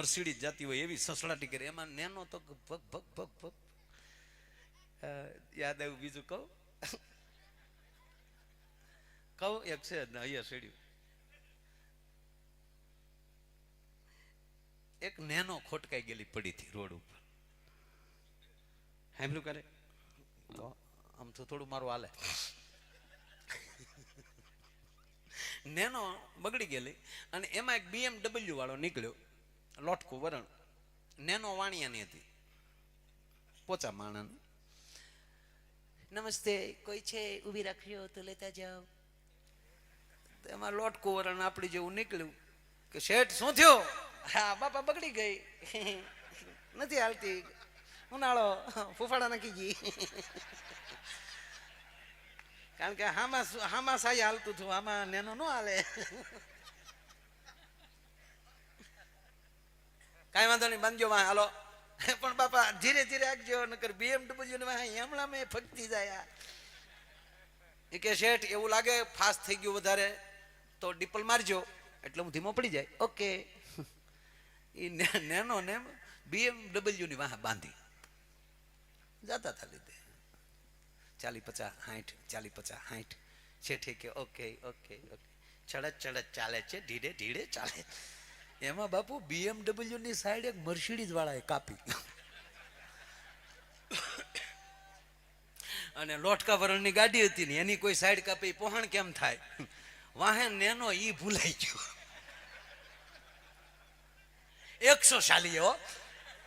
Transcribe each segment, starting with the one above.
Mercedes જાતી હોય એવી સસડાટી કરે. એમાં નેનો તો ભગ ભગ ભગ ભગ. યાદ આવ્યું બીજું કહું? કહું એક છે ને અહીંયા સીડ્યું. એક નેનો ખોટકાઈ ગયેલી પડી હતી રોડ ઉપર. હેમલું કરે? તો આમ તો થોડું મારું હાલે. નેનો બગડી ગયેલી અને એમાં એક બીએમડબલ્યુ વાળો નીકળ્યો. લોટકું વરણ. નેનો વાણિયાની હતી. પોચા માણસ. નમસ્તે કોઈ છે? ઊભી રાખ્યો તો લેતા જાઓ. એમાં લોટકું વરણ આપણી જેવું નીકળ્યું કે શેઠ શું થયો? હા બાપા બગડી ગઈ. નથી હાલતી. ઉનાળો. ફૂફાડા નાખી ગઈ. કારણ કે હામાં હામાં સાઈ હાલતું હતું આમાં નેનો ન હાલે. કાંઈ વાંધો નહીં બાંધજો વાહ, હાલો. પણ બાપા, ધીરે ધીરે આગજો, નકર બીએમડબલ્યુ ને વાહ, હમણાં મેં ફગતી જાય. એ કે, શેઠ, એવું લાગે ફાસ્ટ થઈ ગયું વધારે, તો ડીપલ મારજો, એટલે હું ધીમો પડી જાય. ઓકે. એ નેનો ને બીએમડબલ્યુ ની વાહ બાંધી. જાતા હતા લીધે. ચાલી પચાસ, હાઠ ચાલી પચાસ, હાઠ. શેઠે કે, ઓકે ઓકે ઓકે. ચડત ચડત ચાલે છે, ધીરે ધીરે ચાલે એમાં બાપુ બીએમડબલ્યુ ની સાઈડ એક મર્સિડીઝ વાળાએ કાપી. અને લોટકા વરણની ગાડી હતી ને, એની કોઈ સાઈડ કાપી, પહોણ કેમ થાય? વાહન નેનો ઈ ભૂલાઈ ગયો. એકસો ચાલી એવો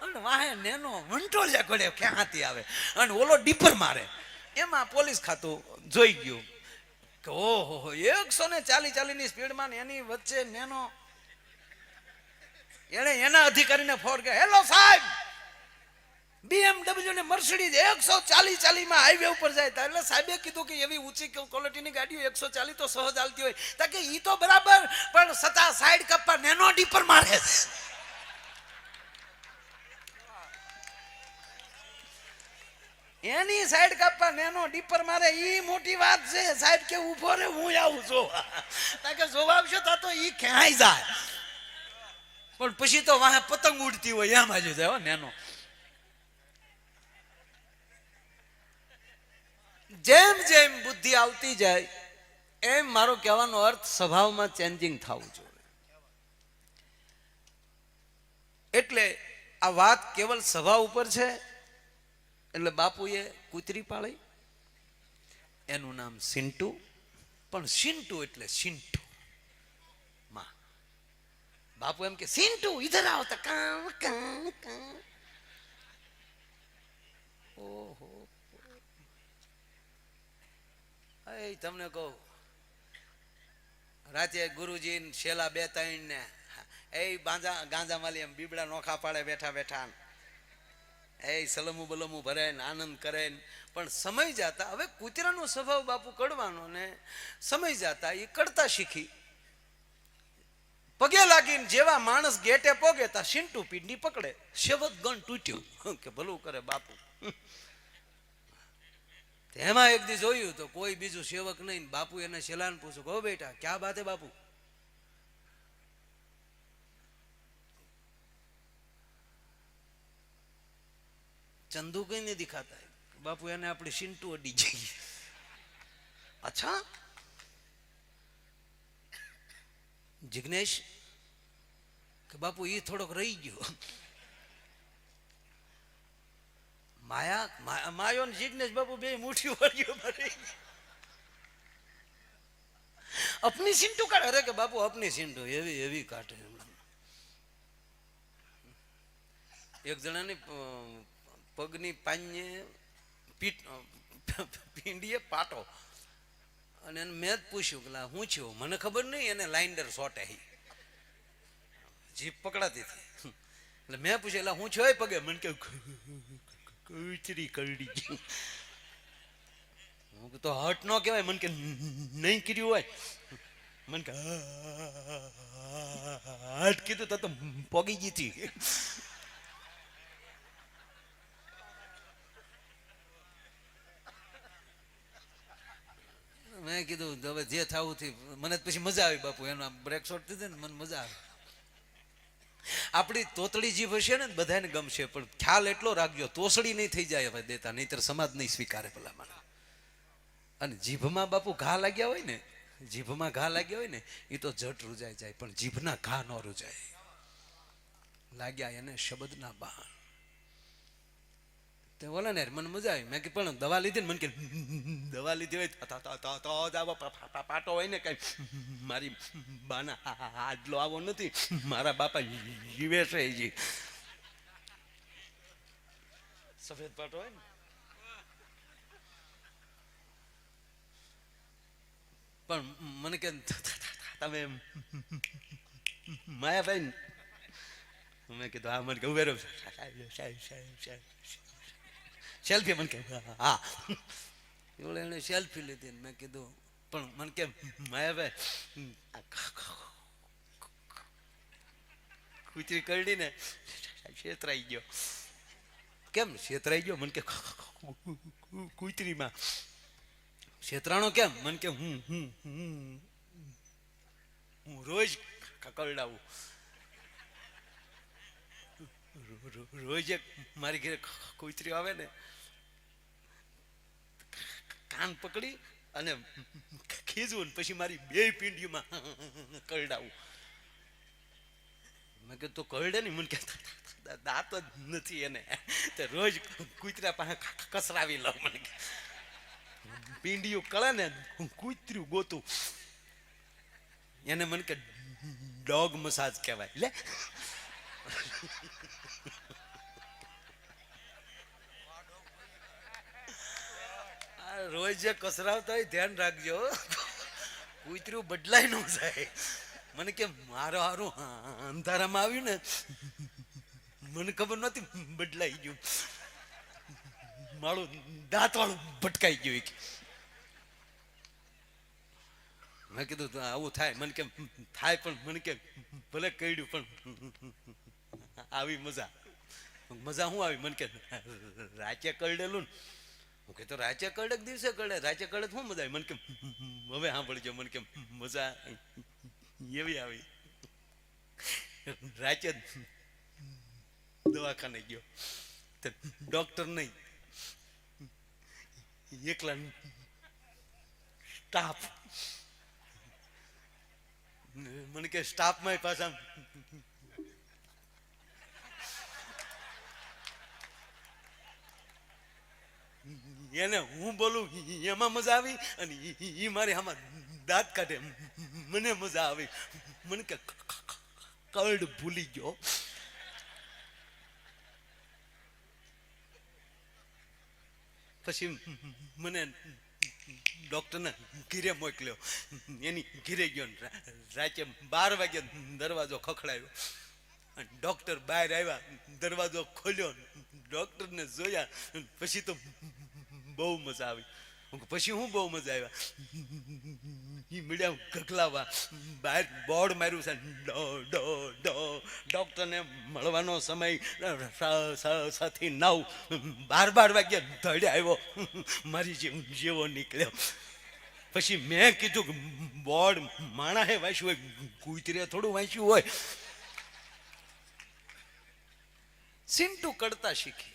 અને વાહે નેનો વંટોળિયા ક્યાં ક્યાંથી આવે? અને ઓલો ડીપર મારે. એમાં પોલીસ ખાતું જોઈ ગયું. કે ઓહો એકસો ને ચાલી ચાલી ની સ્પીડમાં એની વચ્ચે નેનો એને એના અધિકારીને ફોન કર્યો, હેલો સાહેબ બીએમડબલ્યુ ને મર્સિડીઝ એકસો ચાલીસ ચાલી માં હાઈવે ઉપર જાય તા. એટલે સાહેબે કીધું કે એવી ઊંચી ક્વોલિટીની ગાડીઓ એકસો ચાલીસ તો સહજ હાલતી હોય. તા કે ઈ તો બરાબર, પણ સતા સાઈડ કપ્પા નેનો ડીપર મારે છે. એની સાઈડ કાપવા નેનો ડીપર મારે, ઈ મોટી વાત છે. સાહેબ કે ઊભો રે, હું આવું જોવા. તાકે જોવા આવશે તો ઈ ક્યાંય જાય. પણ પછી તો વાહે પતંગ ઉડતી હોય, એમ જ જાય નેનો. જેમ જેમ બુદ્ધિ આવતી જાય, એમ મારો કહેવાનો અર્થ સ્વભાવમાં ચેન્જિંગ થવું જોઈએ. એટલે આ વાત કેવલ સ્વભાવ ઉપર છે? એટલે બાપુએ કૂતરી પાળી, એનું નામ સિન્ટુ પણ સિન્ટુ એટલે સિન્ટુ બાપુ એમ કે સિન્ટુ ઇધર આવતા તો, કાં કાં કાં. ઓહો. એ તમને કહું, રાતે ગુરુજી શેલા બે ત્રણ ને, એ બાંજા ગાંજા માલી એમ બીબડા નોખા પાડે બેઠા બેઠા એ સલમું બલમું ભરે ને, આનંદ કરે ને. પણ સમય જાતા, હવે કૂતરાનો સ્વભાવ બાપુ કડવાનો ને, સમય જાતા એ કડતા શીખી. પગે લાગીને જેવા માણસ ગેટે પોગે તા સિંટુ પીંડી પકડે. શેવત ગણ તૂટ્યું. કે ભલું કરે બાપુ. એમાં એક દી જોયું તો કોઈ બીજું સેવક નહીં બાપુ એને શેલાન પૂછું કહો બેટા ક્યાં બાત હે બાપુ? ચંદુ કઈ નહીં દિખાતા બાપુ એને આપણી સિંટુ અડી જઈએ. અચ્છા. જિગ્નેશ કે બાપુ એ થોડોક રહી ગયો. માયા માયો ને જિગ્નેશ બાપુ બે મુઠ્ઠીઓ વળગ્યો મારી. અપની સિંટુ કાઢે. અરે કે બાપુ, અપની સિંટુ, એવી એવી કાઢે એક જણાની પગની પાnye પીટ, પીંડીએ પાટો. અને એને મેં જ પૂછ્યું કે હું છું? મને ખબર નહીં, એને લાઇન્ડર શોટે જીપ પકડાતી હતી. એટલે મેં પૂછ્યું, એટલે હું છો પગે? મને કે કચરી કરડી. હું તો હટ ન કહેવાય. મને કે નહીં કર્યું હોય. મને કે હટ કીધું તો પોગી ગઈ હતી. મેં કીધું, હવે જે થવું થી મને પછી મજા આવી બાપુ, એનો બ્રેક શોટ દીધી ને મને મજા આવી. આપણી તોતળી જીભ હશે ને, બધાને ગમશે, પણ ખ્યાલ એટલો રાખજો તોસડી નહીં થઈ જાય હવે દેતા, નહીતર સમાજ નહીં સ્વીકારે ભલામણ. અને જીભમાં બાપુ ઘા લાગ્યા હોય ને, જીભમાં ઘા લાગ્યા હોય ને એ તો જટ રૂજાઈ જાય, પણ જીભના ઘા ન રૂજાય. લાગ્યા એને શબ્દના બાણ. તે બોલે ને મને મજા આવી. મેં કે પણ દવા લીધી ને? મને કે દવા લીધી હોય પાટો હોય ને કઈ. મારી બાના આટલો આવો નથી. મારા બાપા જીવે છે જી. સફેદ પાટો હોય ને? પણ મને કે તમે માયાભાઈ મેં કીધું, હા, મને કે ઉભે રહો સેલ્ફી મને કેમ? હા. એવું એણે સેલ્ફી લીધી મેં કીધું, પણ મને કે માયાભાઈ કૂતરી કરડી ને છેતરાઈ ગયો. કેમ છેતરાઈ ગયો? મને કે કૂતરીમાં. છેતરાણો કેમ? મને કે, હું હું હું હું રોજ કકરડાવું રોજ મારી ઘરે કૂતરી આવે ને કાન પકડી અને ખીજવું ને પછી મારી બે પીંડીમાં કરડાવું મેં કીધું, તો કરડે ને મને કે દાંત જ નથી એને. તો રોજ કૂતરા પાસે કસરાવી લઉં મને પીંડિયું કળે ને કૂતર્યું ગોતું. એને મને કે, ડોગ મસાજ કહેવાય. લે. રોજ જે કસરાવતા હોય ધ્યાન રાખજો. કૂતરું બદલાય ન જાય. મને કે મારો હારું અંધારામાં આવ્યું ને, મને ખબર નહોતી, બદલાઈ ગયું. મારું દાંત વાળું ભટકાઈ ગયું. મેં કીધું આવું થાય. મને કે થાય પણ મને કે ભલે કઈડ્યું પણ આવી મજા. મજા શું આવી? મને કે રાચે કરડેલું ને. હું કહેતો રાચે કડક દિવસે કડે રાચે કડક શું મજા મને કે હવે સાંભળજો, મને કેમ મજા એવી આવી. રાચે દવાખાને ગયો. તો ડોક્ટર નહીં, એકલા સ્ટાફ. મને કે સ્ટાફમાં પાછા એને હું બોલું એમાં મજા આવી? અને એ મારી આમાં દાંત કાઢે. મને મજા આવી. મને કે કર્ડ ભૂલી ગયો. પછી મને ડોક્ટરને ઘીરે મોકલ્યો. એની ઘીરે ગયો રાતે બાર વાગે દરવાજો ખખડાયો. અને ડોક્ટર બહાર આવ્યા, દરવાજો ખોલ્યો. ડોક્ટરને જોયા. પછી તો બહુ મજા આવી. પછી હું બહુ મજા આવ્યા? ઈ મીડિયા ગગલાવા બહાર બોર્ડ માર્યું છે, ડો ડો ડો. ડોક્ટરને મળવાનો સમય સાથી નવ, બાર બાર વાગ્યા ધડે આવ્યો. મારી જે જેવો નીકળ્યો. પછી મેં કીધું કે, બોર્ડ માણાએ વાંચ્યું હોય, કૂતરે થોડું વાંચ્યું હોય. સિન્ટુ કરતા શીખી.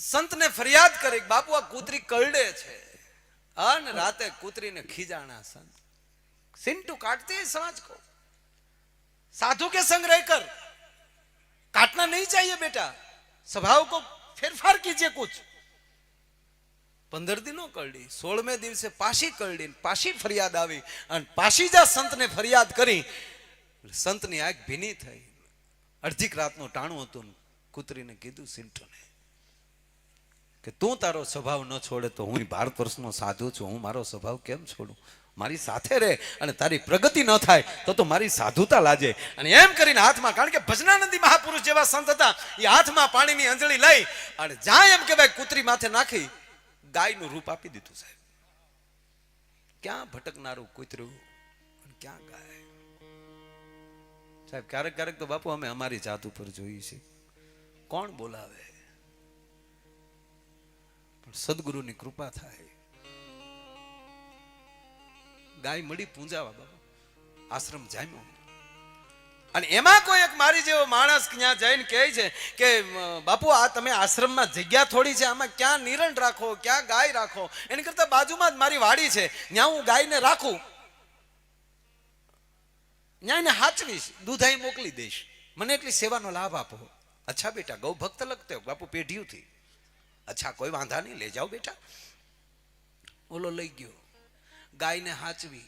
સંતને ફરિયાદ કરી કે બાપુ આ કૂતરી કરડે છે અને રાતે કૂતરીને ખીજાણા સંત સિન્ટુ काटते हैं समाज को साधु के संग रहकर काटना नहीं चाहिए बेटा स्वभाव को फेरफार कीजिए कुछ પંદર દિનો કરડી સોળમે દિવસે પાછી કરડી પાછી ફરિયાદ આવી અને પાછી જા સંતને ફરિયાદ કરી સંતની આંખ ભીની થઈ અડધીક રાતનું ટાણું હતું ને કૂતરીને કીધું સિન્ટોને કે તું તારો સ્વભાવ ન છોડે તો હું ભારત વર્ષનો સાધુ છું, હું મારો સ્વભાવ કેમ છોડું? મારી સાથે રહે અને તારી પ્રગતિ ન થાય તો તો મારી સાધુતા લાજે. અને એમ કરીને હાથમાં, કારણ કે ભજનાનંદી મહાપુરુષ જેવા સંત હતા એ હાથમાં પાણીની અંજળી લઈ અને જ્યાં એમ કે ભાઈ કૂતરી માથે નાખી, ગાયનું રૂપ આપી દીધું સાહેબ. ક્યાં ભટકનારું કૂતરું ક્યાં ગાય? સાહેબ, ક્યારેક ક્યારેક તો બાપુ અમે અમારી જાત ઉપર જોઈએ છીએ. કોણ બોલાવે? સદગુરુની કૃપા થાય. ગાય મળી પૂંજાવા બાપુ આશ્રમ જામ્યો. અને એમાં કોઈ એક મારી જેવો માણસ ત્યાં જઈને કહે છે કે બાપુ, આ તમે આશ્રમમાં જગ્યા થોડી છે, આમાં ક્યાં નિરણ રાખો, ક્યાં ગાય રાખો? એની કરતા બાજુમાં જ મારી વાડી છે, ત્યાં હું ગાયને રાખું. ત્યાં એને હાચવીશ દૂધાઈ મોકલી દઈશ. મને એટલી સેવાનો લાભ આપો. અચ્છા બેટા ગૌ ભક્ત લગતો બાપુ પેઢીઓથી અચ્છા, કોઈ વાંધા નહીં, લઈ જાઓ બેટા. ઓલો લઈ ગયો. ગાયને હાચવી,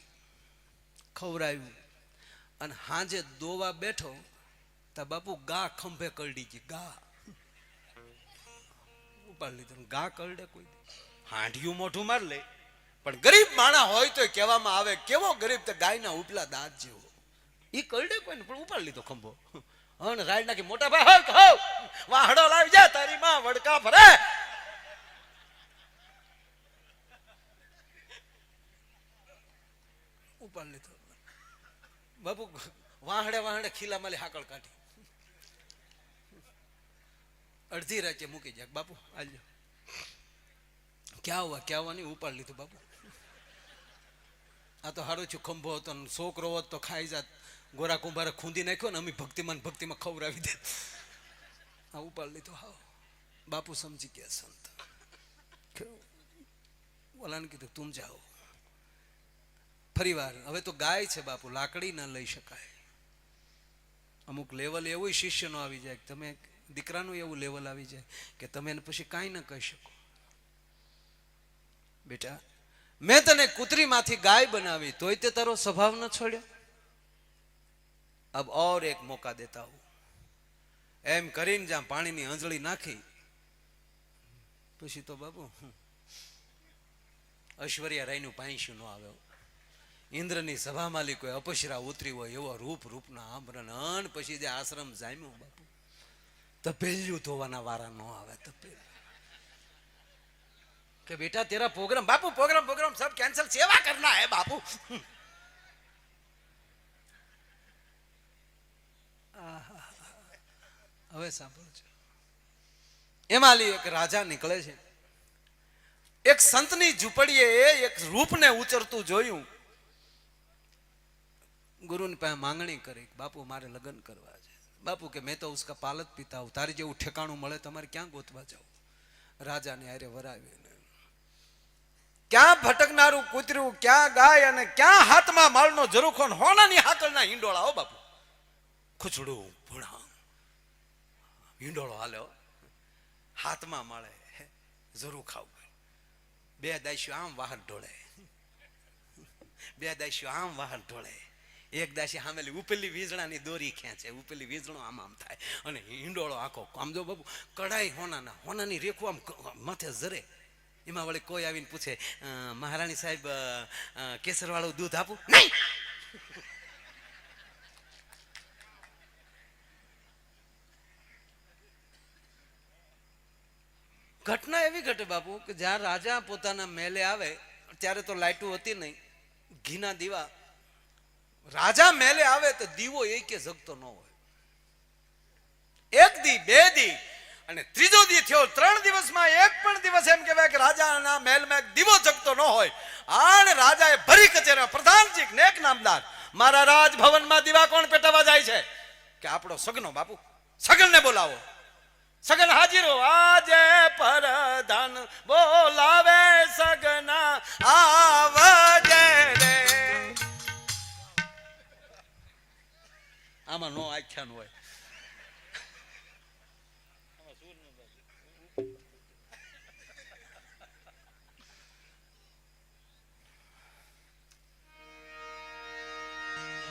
ખવડાવ્યું. અને હાંજે દોવા બેઠો, તો બાપુ ગા ખંભે કરડી ગઈ, ગા. ઉપાડ લીધો ગા કરડે કોઈ દી. હાંડિયું મોઢું માર લે. પણ ગરીબ માણા હોય તો કહેવામાં આવે, કેવો ગરીબ તો ગાયના ઉપલા દાંત જેવો. ઈ કરડે કોઈને, પણ ઉપાડ લીધો ખંભો. હણ રાઈડ નાખી મોટા ભાઈ, હવ વાહડો લાવી જા, તારી માં વડકા ભરે ઉપાડ લીધો બાપુ, વાહડે વાહડે ખીલા માલે હાકળ કાઢી. અડધી રાતે મૂકી જાય બાપુ, આલ્યો. ક્યાં હોવા? ક્યાં હોવાની? ઉપાડ લીધું, બાપુ. આ તો હારો છું ખંભો હતો છોકરો હોત તો ખાઈ જાત. ગોરા કુંભારે ખૂંદી નાખ્યો ને અમે ભક્તિમાં ભક્તિમાં ખવડાવી દે આ ઉપાડ લીધો, હાવ. બાપુ સમજી ગયા સંત. ઓલાને કીધું, તું જાઓ. ફરીવાર, હવે તો ગાય છે બાપુ, લાકડી ન લઈ શકાય. અમુક લેવલ એવું શિષ્યનો આવી જાય કે તમે દીકરાનું એવું લેવલ આવી જાય કે તમે એને પછી કાંઈ ન કહી શકો. બેટા, મેં તને કૂતરીમાંથી ગાય બનાવી તોય તે તારો સ્વભાવ ન છોડ્યો? અબ ઓર એક મોકા દેતા હું એમ કરીને જ્યાં પાણીની અંજળી નાખી, પછી તો બાબુ ઐશ્વર્યા રાયનું પાંચ્યું ન આવ્યો ઇન્દ્રની સભામાં કોઈ અપશરા ઉતરી હોય એવો રૂપ, રૂપના આમરણ અન પછી જે આશ્રમ જામ્યું બાપુ. તપેલ્યું ધોવાના વારા ન આવે તપેલ કે બેટા, તેરા પ્રોગ્રામ, બાપુ, પ્રોગ્રામ પ્રોગ્રામ સબ કેન્સલ સેવા કરના હે બાપુ. હવે સાંભળજો એમાં એક રાજા નીકળે છે. એક સંતની ઝૂંપડીએ એક રૂપને ઉચરતું જોયું. ગુરુની પાસે માંગણી કરી બાપુ, મારે લગ્ન કરવા છે. બાપુ કે, મેં તો ઉસકા પાલક પીતા હું. તારી જેવું ઠેકાણું મળે તમારે ક્યાં ગોતવા જાવ? રાજાને હારે વરાવીને, ક્યાં ભટકનારું કૂતરું, ક્યાં ગાય અને ક્યાં હાથમાં માળનો ઝરૂખો ને હોનાની હાકલના હિંડોળા હો બાપુ? ખુચડું ભૂણા હિંડોળો હાલ્યો હાથમાં મળે જરૂર ખાવું બે દાઈશું આમ વાહન ઢોળે. બે દાઈશું આમ વાહન ઢોળે. એક દાસી સામેલી ઉપેલી વીજળાની દોરી ખેંચે ઉપેલી વીજળો આમ આમ થાય. અને હિંડોળો આખો, આમ જો બાબુ કડાઈ હોનાના, હોનાની રેખું આમ માથે જરે એમાં વળી કોઈ આવીને પૂછે મહારાણી સાહેબ કેસરવાળું દૂધ આપું? નહીં. ઘટના એવી ઘટે બાપુ કે જ્યાં રાજા પોતાના મહેલે આવે, ત્યારે તો લાઇટો હતી નહીં. ઘીના દીવા રાજા મેલે આવે તો દીવો એ જગતો ન હોય. એક દી, બે દી અને ત્રીજો દી થયો, ત્રણ દિવસમાં એક પણ દિવસ એમ કહેવાય કે રાજાના મહેલમાં દીવો જગતો ન હોય. અને રાજાએ ભરી કચેરી પ્રધાનજી, નેક નામદાર, મારા રાજભવનમાં દીવા કોણ પેટાવા જાય છે? કે આપણો સગનો બાપુ, સગનને બોલાવો. સગન હાજીરો આજે પરધાન બોલાવે સગના આવજે આમાં નો આખ્યાન હોય.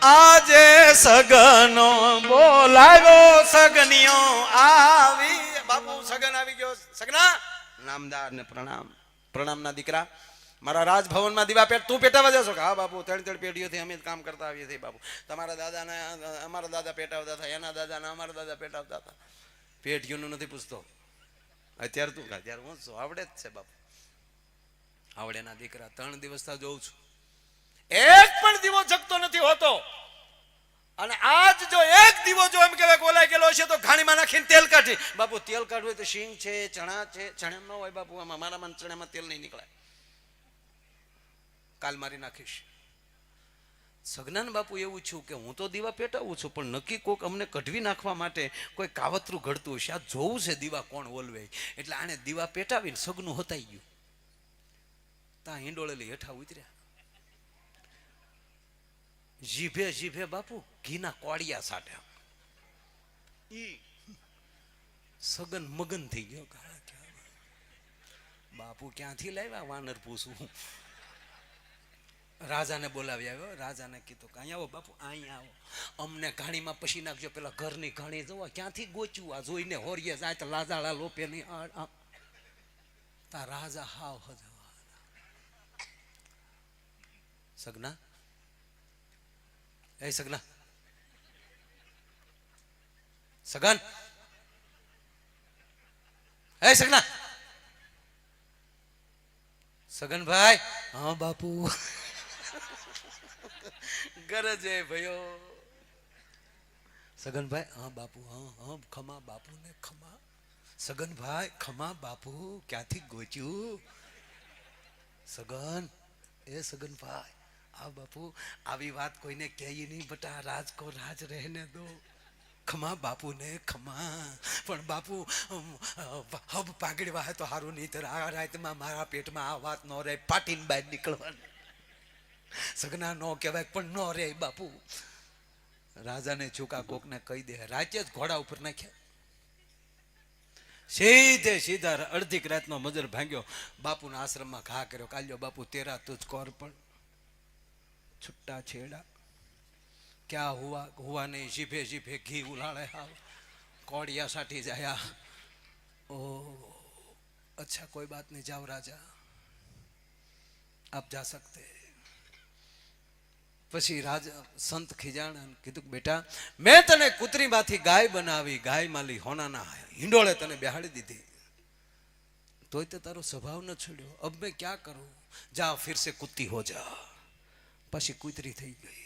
આજે સગનો બોલાવ્યો, સગનીઓ આવી. બાપુ, સગન આવી ગયો. સગના? નામદાર ને પ્રણામ. પ્રણામ ના દીકરા. મારા રાજભવનમાં દીવા પેટ તું પેટાવા જશો કે? હા, બાપુ ત્રણ ત્રણ પેઢીઓથી અમે કામ કરતા આવીએ છીએ, બાપુ. તમારા દાદાને, અમારા દાદા પેટાવતા હતા, એના દાદાને અમારા દાદા પેટાવતા હતા. પેઢીઓનું નથી પૂછતો. અત્યારે તું અત્યારે ત્યારે હું છું. આવડે જ છે, બાપુ. આવડેના દીકરા, ત્રણ દિવસ જોઉં છું. એક પણ દીવો જગતો નથી હોતો. અને આજ જો એક દીવો જો એમ કહેવાય ઓલાઈ ગયેલો હશે તો ઘાણીમાં નાખીને તેલ કાઢી. બાપુ, તેલ કાઢવું હોય તો શીંગ છે, ચણા છે ચણા ન હોય બાપુ, આમાં મારામાં ચણામાં તેલ નહીં નીકળે કાલ મારી નાખીશ. સગનાન બાપુ એવું છું કે હું તો દીવા પેટાવું છું, પણ નક્કી કોક અમને કઢવી નાખવા માટે કોઈ કાવતરું ઘડતું હશે આ જોવું છે દીવા કોણ ઓલવે. એટલે આને દીવા પેટાવીને સગનું હતાઈ ગયું. ત્યાં હિંડોળેલી હેઠા ઉતર્યા. જીભે જીભે બાપુ, ઘીના કોળિયા સાટ્યા. સગન મગન થઈ ગયો. બાપુ ક્યાંથી લાવ્યા? વાનર પૂછવું રાજાને બોલાવી આવ્યો. રાજાને કીધું કે અહીંયા આવો બાપુ અહીંયા આવો. અમને ઘાણીમાં પછી નાખજો. પેલા ઘરની ઘાણી જોવા. ક્યાંથી ગોચ્યું? આ જોઈને હોરીએ જાય તો લાજાળા લોપે નહીં. તા રાજા હાવ હજવા સગના? એ સગના? સગન? એ સગના? સગનભાઈ? હા, બાપુ. ગરજે ભયો. સગનભાઈ, હા બાપુ, હા હા, ખમા બાપુ ને ખમા. સગનભાઈ, ખમા બાપુ, ક્યાંથી ગોચ્યું? સગન, એ સગનભાઈ આ બાપુ, આવી વાત કોઈને કહી નહીં, બટા રાજ કો રાજ રહેને દો. ખમા બાપુ ને ખમા. પણ બાપુ હબ પાગડવા હે તો હારું નહીં તો આ રાતમાં મારા પેટમાં આ વાત ન રહે. પાટીન બહાર નીકળવાની. સગના નો કહેવાય, પણ નો રે બાપુ. રાજાને ચૂકા કોકને કહી દે, રાજ્ય જ ઘોડા ઉપર નાખ્યા. સીધે સીધા અડધીક રાતનો મજર ભાંગ્યો. બાપુના આશ્રમમાં ઘા કર્યો કાલ્યો બાપુ, તેરા તુજ કોર પણ. છુટ્ટા છેડા. ક્યાં હુવા હુવા નહીં, જીભે જીભે ઘી ઉલાળે હાવ. કોડિયા સાઠી જાયા. ઓ અચ્છા, કોઈ બાત નહીં. જાઓ રાજા. આપ જા સકતે. પછી રાજ સંત ખીજાણ કીધું બેટા, મેં તને કૂતરીમાંથી ગાય બનાવી, ગાય માલી હોનાના હિંડોળે તને બેહાડી દીધી. તોય તો તારો સ્વભાવ ન છોડ્યો. અબ મેં ક્યાં કરું? જા, ફિરસે કુત્તી હો જા. પછી કૂતરી થઈ ગઈ.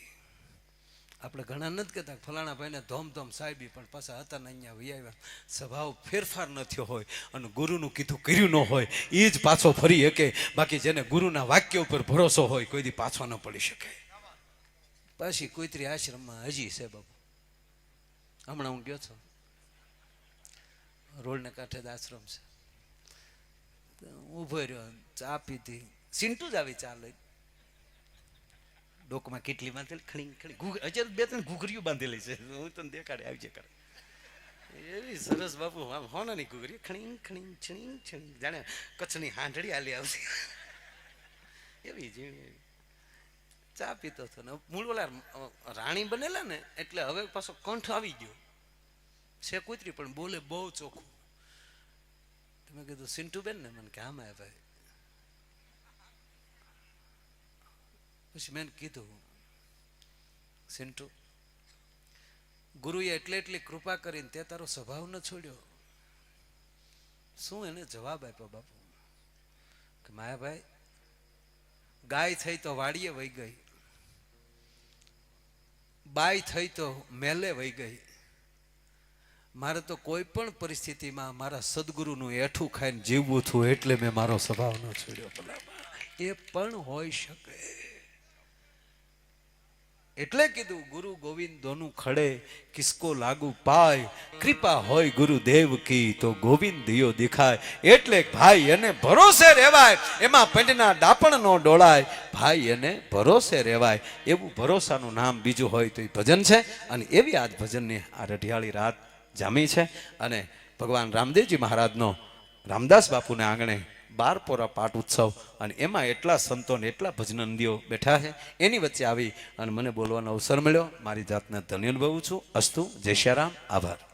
આપણે ઘણા નથી કહેતા ફલાણા ભાઈને ધોમ ધોમ સાહેબી, પણ પાછા હતા ને અહીંયા વહી આવ્યા સ્વભાવ ફેરફાર ન થયો હોય અને ગુરુનું કીધું કર્યું ન હોય એ જ પાછો ફરી શકે બાકી જેને ગુરુના વાક્ય ઉપર ભરોસો હોય, કોઈ દી પાછો ન પડી શકે. પછી કોઈત્રી આશ્રમમાં હજી છે બાપુ. હમણાં હું ગયો છું. રોડને કાંઠે જ આશ્રમ છે. ઊભો રહ્યો, ચા પીધી. સિંટુ જ આવી ચા લઈ ડોકમાં કેટલી બાંધેલી? ખણી ખણી હજાર બે ત્રણ ઘૂઘરીઓ બાંધેલી છે. હું તને દેખાડે આવી જાય કરે. એવી સરસ બાપુ, આમ હોનાની ઘૂઘરી ખણી ખણી છણી છણી જાણે કચ્છની હાંડળી આલી આવતી. એવી ઝીણી એવી. ચા પીતો હતો ને. મૂળ ઓલા રાણી બનેલા ને, એટલે હવે પાછો કંઠ આવી ગયો. છે કૂતરી, પણ બોલે બહુ ચોખ્ખું. તમે કીધું સિન્ટુ બેન ને? મને કે આમાં માયા ભાઈ. પછી મેં કીધું, સિન્ટુ, ગુરુએ એટલે એટલી કૃપા કરીને તે તારો સ્વભાવ ન છોડ્યો. શું એને જવાબ આપ્યો બાપુ? કે માયાભાઈ ગાય થઈ તો વાડીએ વહી ગઈ. બાય થઈ તો મેલે વહી ગઈ. મારે તો કોઈ પણ પરિસ્થિતિમાં મારા સદગુરુનું એઠું ખાઈને જીવવું હતું એટલે મેં મારો સ્વભાવ ન છોડ્યો. ભલામણ. એ પણ હોઈ શકે. એટલે કીધું, ગુરુ ગોવિંદ ખડે કિસકો લાગુ પાય. કૃપા હોય ગુરુદેવ કી તો ગોવિંદ દેખાય. એટલે ભાઈ એને ભરોસે રહેવાય. એમાં પંડના ડાપણ નો ડોળાય. ભાઈ એને ભરોસે રહેવાય. એવું ભરોસાનું નામ બીજું હોય તો એ ભજન છે. અને એવી આજ ભજનની આ રઢિયાળી રાત જામી છે. અને ભગવાન રામદેવજી મહારાજનો રામદાસ બાપુને આંગણે બાર પોરા પાટ ઉત્સવ અને એમાં એટલા સંતો ને એટલા ભજનંદીઓ બેઠા છે. એની વચ્ચે આવી અને મને બોલવાનો અવસર મળ્યો. મારી જાતને ધન્ય અનુભવું છું. અસ્તુ. જય શ્યારામ રામ. આભાર.